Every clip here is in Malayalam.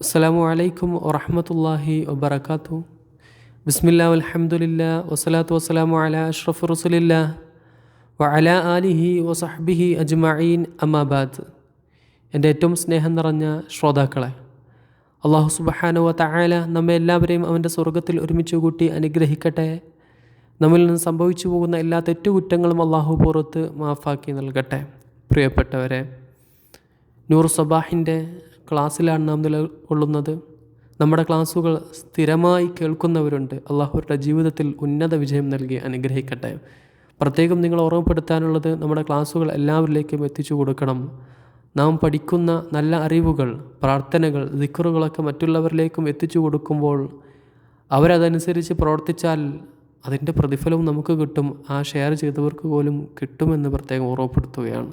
അസ്സലാമു അലൈക്കും വറഹമത്തല്ലാഹി വബർക്കാത്തു ബിസ്മില്ലാ അലഹമുല്ല വസ്സലാത്തു വസ്സലാമു അല അഷ്റഫ് റസുലില്ല വഅല അല ആലിഹി വസഹബിഹി അജ്മഈൻ അമ്മാബാദ് എന്റെ ഏറ്റവും സ്നേഹം നിറഞ്ഞ ശ്രോതാക്കളെ അള്ളാഹു സുബഹാനുവ തായാല നമ്മെ എല്ലാവരെയും അവന്റെ സ്വർഗത്തിൽ ഒരുമിച്ച് കൂട്ടി അനുഗ്രഹിക്കട്ടെ. നമ്മിൽ നിന്ന് സംഭവിച്ചു പോകുന്ന എല്ലാ തെറ്റുകുറ്റങ്ങളും അള്ളാഹു പുറത്ത് മാഫാക്കി നൽകട്ടെ. പ്രിയപ്പെട്ടവരെ നൂർ സബാഹിന്റെ ക്ലാസ്സിലാണ് നാം നിലകൊള്ളുന്നത്. നമ്മുടെ ക്ലാസ്സുകൾ സ്ഥിരമായി കേൾക്കുന്നവരുണ്ട്. അള്ളാഹുരുടെ ജീവിതത്തിൽ ഉന്നത വിജയം നൽകി അനുഗ്രഹിക്കട്ടെ. പ്രത്യേകം നിങ്ങൾ ഓർമ്മപ്പെടുത്താനുള്ളത് നമ്മുടെ ക്ലാസ്സുകൾ എല്ലാവരിലേക്കും എത്തിച്ചു കൊടുക്കണം. നാം പഠിക്കുന്ന നല്ല അറിവുകൾ പ്രാർത്ഥനകൾ ദിക്കറുകളൊക്കെ മറ്റുള്ളവരിലേക്കും എത്തിച്ചു കൊടുക്കുമ്പോൾ അവരതനുസരിച്ച് പ്രവർത്തിച്ചാൽ അതിന്റെ പ്രതിഫലവും നമുക്ക് കിട്ടും. ആ ഷെയർ ചെയ്തവർക്ക് പോലും കിട്ടുമെന്ന് പ്രത്യേകം ഓർമ്മപ്പെടുത്തുകയാണ്.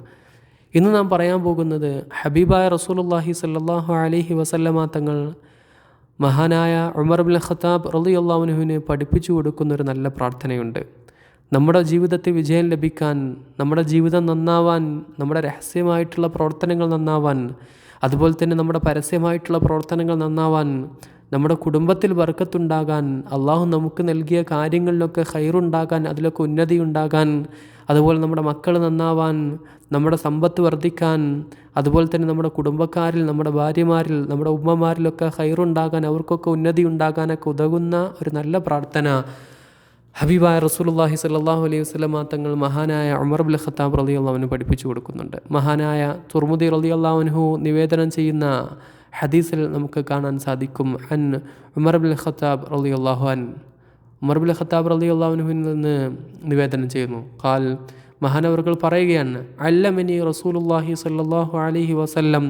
ഇന്ന് നാം പറയാൻ പോകുന്നത് ഹബീബായ റസൂലുള്ളാഹി സല്ലാഹു അലഹി വസല്ലമ തങ്ങൾ മഹാനായ ഉമർ ബിൻ ഖത്താബ് റലി അള്ളാഹുനുഹുവിന് പഠിപ്പിച്ചു കൊടുക്കുന്ന ഒരു നല്ല പ്രാർത്ഥനയുണ്ട്. നമ്മുടെ ജീവിതത്തിൽ വിജയം ലഭിക്കാൻ നമ്മുടെ ജീവിതം നന്നാവാൻ നമ്മുടെ രഹസ്യമായിട്ടുള്ള പ്രവർത്തനങ്ങൾ നന്നാവാൻ അതുപോലെ തന്നെ നമ്മുടെ പരസ്യമായിട്ടുള്ള പ്രവർത്തനങ്ങൾ നന്നാവാൻ നമ്മുടെ കുടുംബത്തിൽ വർക്കത്തുണ്ടാകാൻ അള്ളാഹു നമുക്ക് നൽകിയ കാര്യങ്ങളിലൊക്കെ ഹൈറുണ്ടാകാൻ അതിലൊക്കെ ഉന്നതി ഉണ്ടാകാൻ അതുപോലെ നമ്മുടെ മക്കൾ നന്നാവാൻ നമ്മുടെ സമ്പത്ത് വർദ്ധിക്കാൻ അതുപോലെ തന്നെ നമ്മുടെ കുടുംബക്കാരിൽ നമ്മുടെ ഭാര്യമാരിൽ നമ്മുടെ ഉമ്മമാരിലൊക്കെ ഹൈറുണ്ടാകാൻ അവർക്കൊക്കെ ഉന്നതി ഉണ്ടാകാനൊക്കെ ഉതകുന്ന ഒരു നല്ല പ്രാർത്ഥന. ഹബീബായ റസൂലുള്ളാഹി സ്വല്ലല്ലാഹു അലൈഹി വസല്ലമ തങ്ങൾ മഹാനായ അമർ അബുൽ ഖത്താബ് റലി അള്ളാഹുവിന് പഠിപ്പിച്ചു കൊടുക്കുന്നുണ്ട്. മഹാനായ തുർമുദി റലി അള്ളാഹുനഹു നിവേദനം ചെയ്യുന്ന ഹദീസിൽ നമുക്ക് കാണാൻ സാധിക്കും. അൻ ഉമർ അബുൽ ഖത്താബ് റലി അള്ളാഹു അൻ ഉമർ ബിൻ ഖത്താബ് റളിയല്ലാഹുവിൽ നിന്ന് നിവേദനം ചെയ്യുന്നു. കാൽ മഹാനവറുകൾ പറയുകയാണ് അല്ലമനി റസൂലുള്ളാഹി സല്ലാഹു അലൈഹി വസല്ലം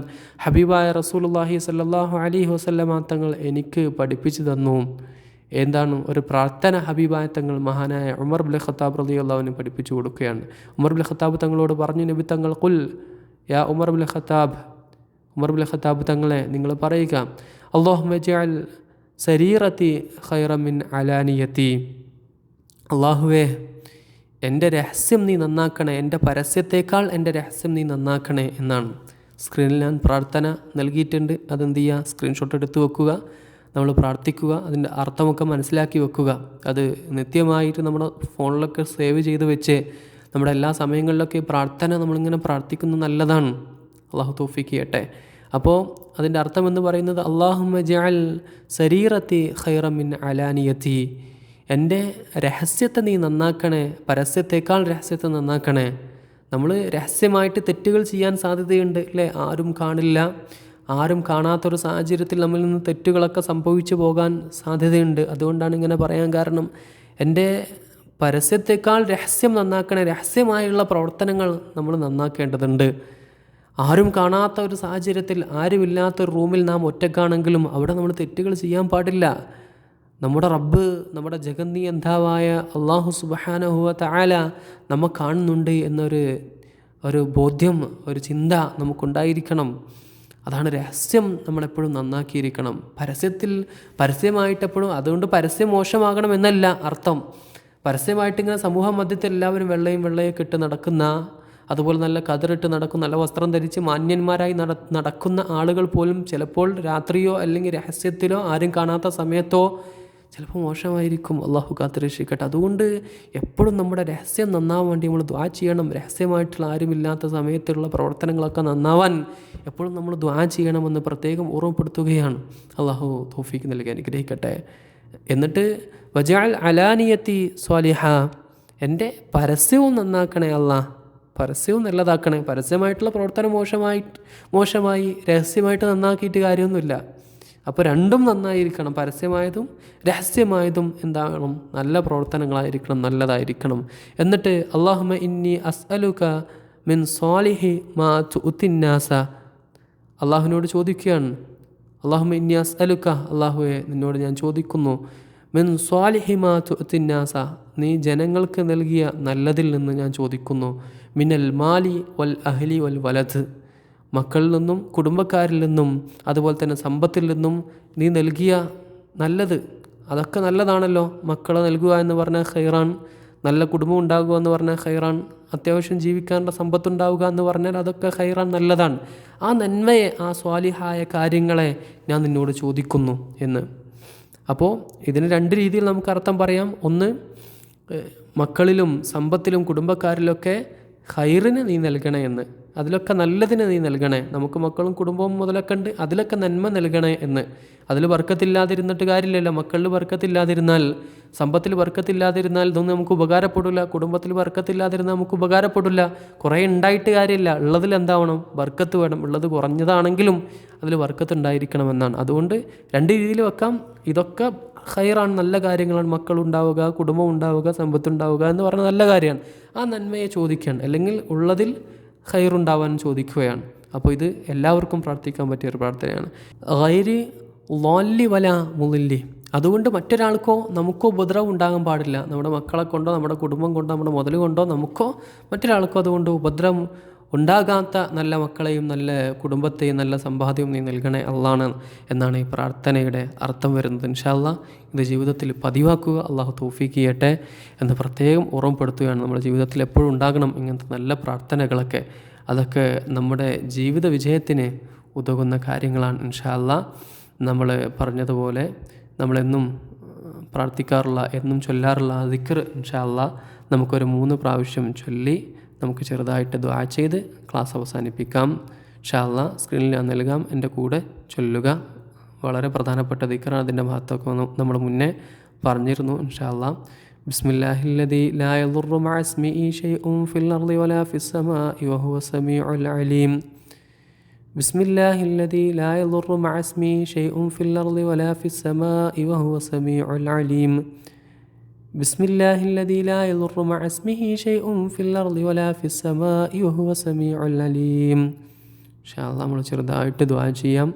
ഹബീബായ റസൂലുള്ളാഹി സല്ലാഹു അലൈഹി വസല്ലമ തങ്ങൾ എനിക്ക് പഠിപ്പിച്ചു തന്നു. എന്താണ് ഒരു പ്രാർത്ഥന ഹബീബായ തങ്ങൾ മഹാനായ ഉമർ ബിൻ ഖത്താബ് റലി അള്ളാഹുവിന് പഠിപ്പിച്ചു കൊടുക്കുകയാണ്. ഉമർ ബിൻ ഖത്താബ് തങ്ങളോട് പറഞ്ഞു നബി തങ്ങൾ കുൽ യാ ഉമർ ബിൻ ഖത്താബ്. ഉമർ ബിൻ ഖത്താബ് തങ്ങളെ നിങ്ങൾ പറയുക അള്ളാഹു മജാൽ സരീറത്തി ഖൈറമിൻ അലാനിയത്തി. അള്ളാഹുവേ എന്റെ രഹസ്യം നീ നന്നാക്കണേ എന്റെ പരസ്യത്തേക്കാൾ എന്റെ രഹസ്യം നീ നന്നാക്കണേ എന്നാണ്. സ്ക്രീനിൽ ഞാൻ പ്രാർത്ഥന നൽകിയിട്ടുണ്ട്. അതെന്ത് ചെയ്യുക? സ്ക്രീൻഷോട്ട് എടുത്തു വെക്കുക. നമ്മൾ പ്രാർത്ഥിക്കുക. അതിന്റെ അർത്ഥമൊക്കെ മനസ്സിലാക്കി വെക്കുക. അത് നിത്യമായിട്ട് നമ്മുടെ ഫോണിലൊക്കെ സേവ് ചെയ്ത് വെച്ച് നമ്മുടെ എല്ലാ സമയങ്ങളിലൊക്കെ പ്രാർത്ഥന നമ്മളിങ്ങനെ പ്രാർത്ഥിക്കുന്നത് നല്ലതാണ്. അള്ളാഹു തോഫിക്ക് ചെയ്യട്ടെ. അപ്പോൾ അതിന്റെ അർത്ഥം എന്ന് പറയുന്നത് അള്ളാഹു മജാൽ സരീറത്തി ഖൈറമിൻ അലാനിയത്തി. എന്റെ രഹസ്യത്തെ നീ നന്നാക്കണേ പരസ്യത്തേക്കാൾ രഹസ്യത്തെ നന്നാക്കണേ. നമ്മൾ രഹസ്യമായിട്ട് തെറ്റുകൾ ചെയ്യാൻ സാധ്യതയുണ്ട് അല്ലേ? ആരും കാണില്ല. ആരും കാണാത്തൊരു സാഹചര്യത്തിൽ നമ്മിൽ നിന്ന് തെറ്റുകളൊക്കെ സംഭവിച്ചു പോകാൻ സാധ്യതയുണ്ട്. അതുകൊണ്ടാണ് ഇങ്ങനെ പറയാൻ കാരണം എന്റെ പരസ്യത്തേക്കാൾ രഹസ്യം നന്നാക്കണേ രഹസ്യമായുള്ള പ്രവർത്തനങ്ങൾ നമ്മൾ നന്നാക്കേണ്ടതുണ്ട്. ആരും കാണാത്ത ഒരു സാഹചര്യത്തിൽ ആരുമില്ലാത്ത ഒരു റൂമിൽ നാം ഒറ്റക്കാണെങ്കിലും അവിടെ നമ്മൾ തെറ്റുകൾ ചെയ്യാൻ പാടില്ല. നമ്മുടെ റബ്ബ് നമ്മുടെ ജഗന്നിയന്താവായ അള്ളാഹു സുബഹാനഹുവ താല നമ്മെ കാണുന്നുണ്ട് എന്നൊരു ഒരു ബോധ്യം ഒരു ചിന്ത നമുക്കുണ്ടായിരിക്കണം. അതാണ് രഹസ്യം നമ്മളെപ്പോഴും നന്നാക്കിയിരിക്കണം. പരസ്യത്തിൽ പരസ്യമായിട്ടെപ്പോഴും അതുകൊണ്ട് പരസ്യം മോശമാകണം എന്നല്ല അർത്ഥം. പരസ്യമായിട്ട് ഇങ്ങനെ സമൂഹ മധ്യത്തിൽ എല്ലാവരും വെള്ളയും വെള്ളയൊക്കെ ഇട്ട് നടക്കുന്ന അതുപോലെ നല്ല കതിറിട്ട് നടക്കും നല്ല വസ്ത്രം ധരിച്ച് മാന്യന്മാരായി നട നടക്കുന്ന ആളുകൾ പോലും ചിലപ്പോൾ രാത്രിയോ അല്ലെങ്കിൽ രഹസ്യത്തിലോ ആരും കാണാത്ത സമയത്തോ ചിലപ്പോൾ മോശമായിരിക്കും. അള്ളാഹു കാത്തിരക്ഷിക്കട്ടെ. അതുകൊണ്ട് എപ്പോഴും നമ്മുടെ രഹസ്യം നന്നാവാൻ വേണ്ടി നമ്മൾ ദ്വാ ചെയ്യണം. രഹസ്യമായിട്ടുള്ള ആരുമില്ലാത്ത സമയത്തുള്ള പ്രവർത്തനങ്ങളൊക്കെ നന്നാവാൻ എപ്പോഴും നമ്മൾ ദ്വാ ചെയ്യണമെന്ന് പ്രത്യേകം ഓർമ്മപ്പെടുത്തുകയാണ്. അള്ളാഹു തോഫിക്ക് നൽകി അനുഗ്രഹിക്കട്ടെ. എന്നിട്ട് വജാൽ അലാനിയത്തി സ്വാലിഹ. എന്റെ പരസ്യവും നന്നാക്കണേ അള്ളാഹ് പരസ്യവും നല്ലതാക്കണേ. പരസ്യമായിട്ടുള്ള പ്രവർത്തനം മോശമായി മോശമായി രഹസ്യമായിട്ട് നന്നാക്കിയിട്ട് കാര്യമൊന്നുമില്ല. അപ്പോൾ രണ്ടും നന്നായിരിക്കണം. പരസ്യമായതും രഹസ്യമായതും എന്താകണം നല്ല പ്രവർത്തനങ്ങളായിരിക്കണം നല്ലതായിരിക്കണം. എന്നിട്ട് അള്ളാഹുമ ഇന്നി അസ്അലുക മിൻ സ്വാലിഹി മാ ചുത്തിന്നാസ അള്ളാഹുവിനോട് ചോദിക്കുകയാണ്. അള്ളാഹുമ ഇന്നി അസ്അലുക. അള്ളാഹുവെ നിന്നോട് ഞാൻ ചോദിക്കുന്നു. മിൻ സ്വാലിഹിമാ തുത്തിന്നാസ നീ ജനങ്ങൾക്ക് നൽകിയ നല്ലതിൽ നിന്ന് ഞാൻ ചോദിക്കുന്നു. മിനൽ മാലി വൽ അഹ്ലി വൽ വലത് മക്കളിൽ നിന്നും കുടുംബക്കാരിൽ നിന്നും അതുപോലെ തന്നെ സമ്പത്തിൽ നിന്നും നീ നൽകിയ നല്ലത്. അതൊക്കെ നല്ലതാണല്ലോ. മക്കളെ നൽകുക എന്ന് പറഞ്ഞാൽ ഖൈറാൻ. നല്ല കുടുംബം ഉണ്ടാകുക എന്ന് പറഞ്ഞാൽ ഖൈറാൻ. അത്യാവശ്യം ജീവിക്കാനുള്ള സമ്പത്തുണ്ടാവുക എന്ന് പറഞ്ഞാൽ അതൊക്കെ ഖൈറാൻ നല്ലതാണ്. ആ നന്മയെ ആ സ്വാലിഹായ കാര്യങ്ങളെ ഞാൻ നിന്നോട് ചോദിക്കുന്നു എന്ന്. അപ്പോൾ ഇതിന് രണ്ട് രീതിയിൽ നമുക്ക് അർത്ഥം പറയാം. ഒന്ന് മക്കളിലും സമ്പത്തിലും കുടുംബക്കാരിലൊക്കെ ഹൈറിന് നീ നൽകണേ എന്ന്. അതിലൊക്കെ നല്ലതിന് നീ നൽകണേ. നമുക്ക് മക്കളും കുടുംബവും മുതലൊക്കെ ഉണ്ട്. അതിലൊക്കെ നന്മ നൽകണേ എന്ന്. അതിൽ വർക്കത്തില്ലാതിരുന്നിട്ട് കാര്യമില്ലല്ലോ. മക്കളിൽ വർക്കത്തില്ലാതിരുന്നാൽ സമ്പത്തിൽ വർക്കത്തില്ലാതിരുന്നാൽ ഇതൊന്നും നമുക്ക് ഉപകാരപ്പെടില്ല കുടുംബത്തിൽ വർക്കത്തില്ലാതിരുന്നാൽ നമുക്ക് ഉപകാരപ്പെടില്ല കുറേ ഉണ്ടായിട്ട് കാര്യമില്ല. ഉള്ളതിൽ എന്താവണം? വർക്കത്ത് വേണം. ഉള്ളത് കുറഞ്ഞതാണെങ്കിലും അതിൽ വർക്കത്ത് ഉണ്ടായിരിക്കണമെന്നാണ് അതുകൊണ്ട് രണ്ട് രീതിയിൽ വെക്കാം. ഇതൊക്കെ ഹൈറാണ് നല്ല കാര്യങ്ങളാണ്. മക്കൾ ഉണ്ടാവുക കുടുംബം ഉണ്ടാവുക സമ്പത്തുണ്ടാവുക എന്ന് പറഞ്ഞ നല്ല കാര്യമാണ്. ആ നന്മയെ ചോദിക്കുകയാണ്. അല്ലെങ്കിൽ ഉള്ളതിൽ ഹൈറുണ്ടാവാൻ ചോദിക്കുകയാണ്. അപ്പോൾ ഇത് എല്ലാവർക്കും പ്രാർത്ഥിക്കാൻ പറ്റിയ ഒരു പ്രാർത്ഥനയാണ്. ഗൈരി ലോല്ലി വല മുലില്ലി അതുകൊണ്ട് മറ്റൊരാൾക്കോ നമുക്കോ ഉപദ്രവം ഉണ്ടാകാൻ പാടില്ല. നമ്മുടെ മക്കളെ കൊണ്ടോ നമ്മുടെ കുടുംബം കൊണ്ടോ നമ്മുടെ മുതൽ കൊണ്ടോ നമുക്കോ മറ്റൊരാൾക്കോ അതുകൊണ്ട് ഉപദ്രവം ഉണ്ടാകാത്ത നല്ല മക്കളെയും നല്ല കുടുംബത്തെയും നല്ല സമ്പാദ്യവും നീ നൽകണേ അള്ളാണ് എന്നാണ് ഈ പ്രാർത്ഥനയുടെ അർത്ഥം വരുന്നത്. ഇൻഷാല്ല ഇത് ജീവിതത്തിൽ പതിവാക്കുക. അള്ളാഹു തോഫീക്ക് ചെയ്യട്ടെ എന്ന് പ്രത്യേകം ഓർമ്മപ്പെടുത്തുകയാണ്. നമ്മുടെ ജീവിതത്തിൽ എപ്പോഴും ഉണ്ടാകണം ഇങ്ങനത്തെ നല്ല പ്രാർത്ഥനകളൊക്കെ. അതൊക്കെ നമ്മുടെ ജീവിത വിജയത്തിന് ഉതകുന്ന കാര്യങ്ങളാണ് ഇൻഷാല്ല നമ്മൾ പറഞ്ഞതുപോലെ നമ്മളെന്നും പ്രാർത്ഥിക്കാറുള്ള എന്നും ചൊല്ലാറുള്ള ദിക്കർ ഇൻഷാല്ല നമുക്കൊരു മൂന്ന് പ്രാവശ്യം ചൊല്ലി നമുക്ക് ചെറുതായിട്ട് ദ്വാ ചെയ്ത് ക്ലാസ് അവസാനിപ്പിക്കാം. ഷാല്ല സ്ക്രീനിൽ ഞാൻ നൽകാം. എന്റെ കൂടെ ചൊല്ലുക. വളരെ പ്രധാനപ്പെട്ട ദിക്കറാണ് അതിന്റെ ഭാഗത്തൊക്കെ നമ്മൾ മുന്നേ പറഞ്ഞിരുന്നു. ഇൻഷാല്ല ബിസ്മില്ലാഹില്ലദി ലാ യദുറു മഅ ഇസ്മിഹി ഫിൽ അർളി വലാ ഫിസ് സമാഇ വഹുവ സമീഉൽ അലീം. ബിസ്മില്ലാഹില്ലദി ലാ യദുറു മഅ ഫിൽ വലാ സമീഉൽ അലീം. بسم الله الذي لا يضر مع اسمه شيء في الأرض ولا في السماء وهو السميع العليم إن شاء الله നമ്മൾ ചെറുതായിട്ട് ദുആ ചെയ്യാം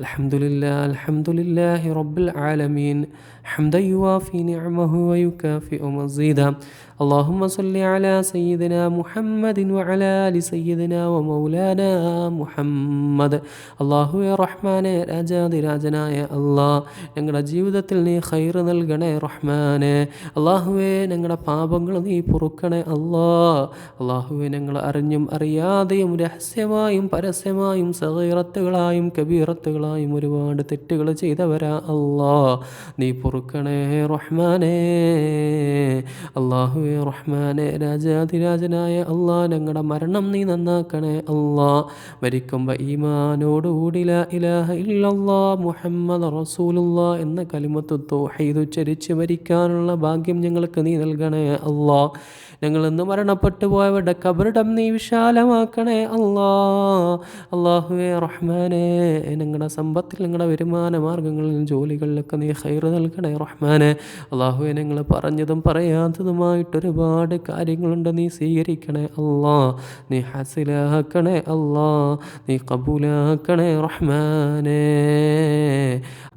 الحمد لله الحمد لله رب العالمين حمدا يوافي نعمه ويكافئ مزيدا اللهم صل على سيدنا محمد وعلى آل سيدنا ومولانا محمد അള്ളാഹുവെ റഹ്മാനെ രാജാതിരാജനായ അള്ളാ ഞങ്ങളുടെ ജീവിതത്തിൽ നീ ഖൈർ നൽകണേ റഹ്മാനെ അള്ളാഹുവെ ഞങ്ങളുടെ പാപങ്ങൾ നീ പൊറുക്കണേ അള്ളാ അള്ളാഹുവെ ഞങ്ങൾ അറിഞ്ഞും അറിയാതെയും രഹസ്യമായും പരസ്യമായും സഹീറത്തുകളായും കബീറത്തുകളായും ഒരുപാട് തെറ്റുകൾ ചെയ്തവരാ അള്ളാ നീ പൊറുക്കണേ റഹ്മാനെ. അള്ളാഹുവെ റഹ്മാനെ രാജാതിരാജനായ അള്ളാ ഞങ്ങളുടെ മരണം നീ നന്നാക്കണേ അള്ളാ മരിക്കുമ്പോൾ ഈമാനോടുകൂടി ഇലാഹ ഇല്ലല്ലാ മുഹമ്മദ് റസൂലുള്ള എന്ന കലിമത്ത് തൗഹീദ് ഉച്ചരിച്ച് മരിക്കാനുള്ള ഭാഗ്യം ഞങ്ങൾക്ക് നീ നൽകണേ അള്ളാ ഞങ്ങൾ ഇന്ന് മരണപ്പെട്ടു പോയവരുടെ കബറിടം നീ വിശാലമാക്കണേ അള്ളാ അള്ളാഹുവേ റഹ്മാനെ. ഞങ്ങളുടെ സമ്പത്തിൽ ഞങ്ങളുടെ വരുമാന മാർഗങ്ങളിൽ ജോലികളിലൊക്കെ നീ ഹൈർ നൽകണേ റഹ്മാനെ. അള്ളാഹുവെ ഞങ്ങൾ പറഞ്ഞതും പറയാത്തതുമായിട്ട് ഒരുപാട് കാര്യങ്ങളുണ്ട് നീ സ്വീകരിക്കണേ അള്ളാ നീ ഹസിലാക്കണേ അള്ളാ നീ കബൂലാക്കണേ റഹ്മാനെ.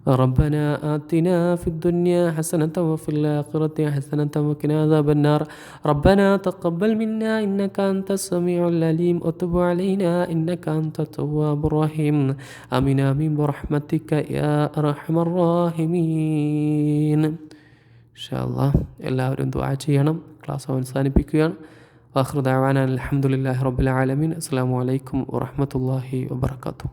ربنا آتنا في الدنيا حسنة وفي الآخرة حسنة وقنا عذاب النار ربنا تقبل منا إنك أنت السميع العليم وتب علينا إنك أنت التواب الرحيم آمين آمين برحمتك يا أرحم الراحمين ഇൻഷാല്ലാ എല്ലാവരും ദുആ ചെയ്യണം ക്ലാസ് അവസാനിപ്പിക്കുകയാണ് വാഹൃദാവാന അലഹമുല്ലാ റബ്ബുൽ ആലമീൻ അസ്സാം വലൈക്കും വാഹമത്തല്ലാഹി വാബർക്കാത്തു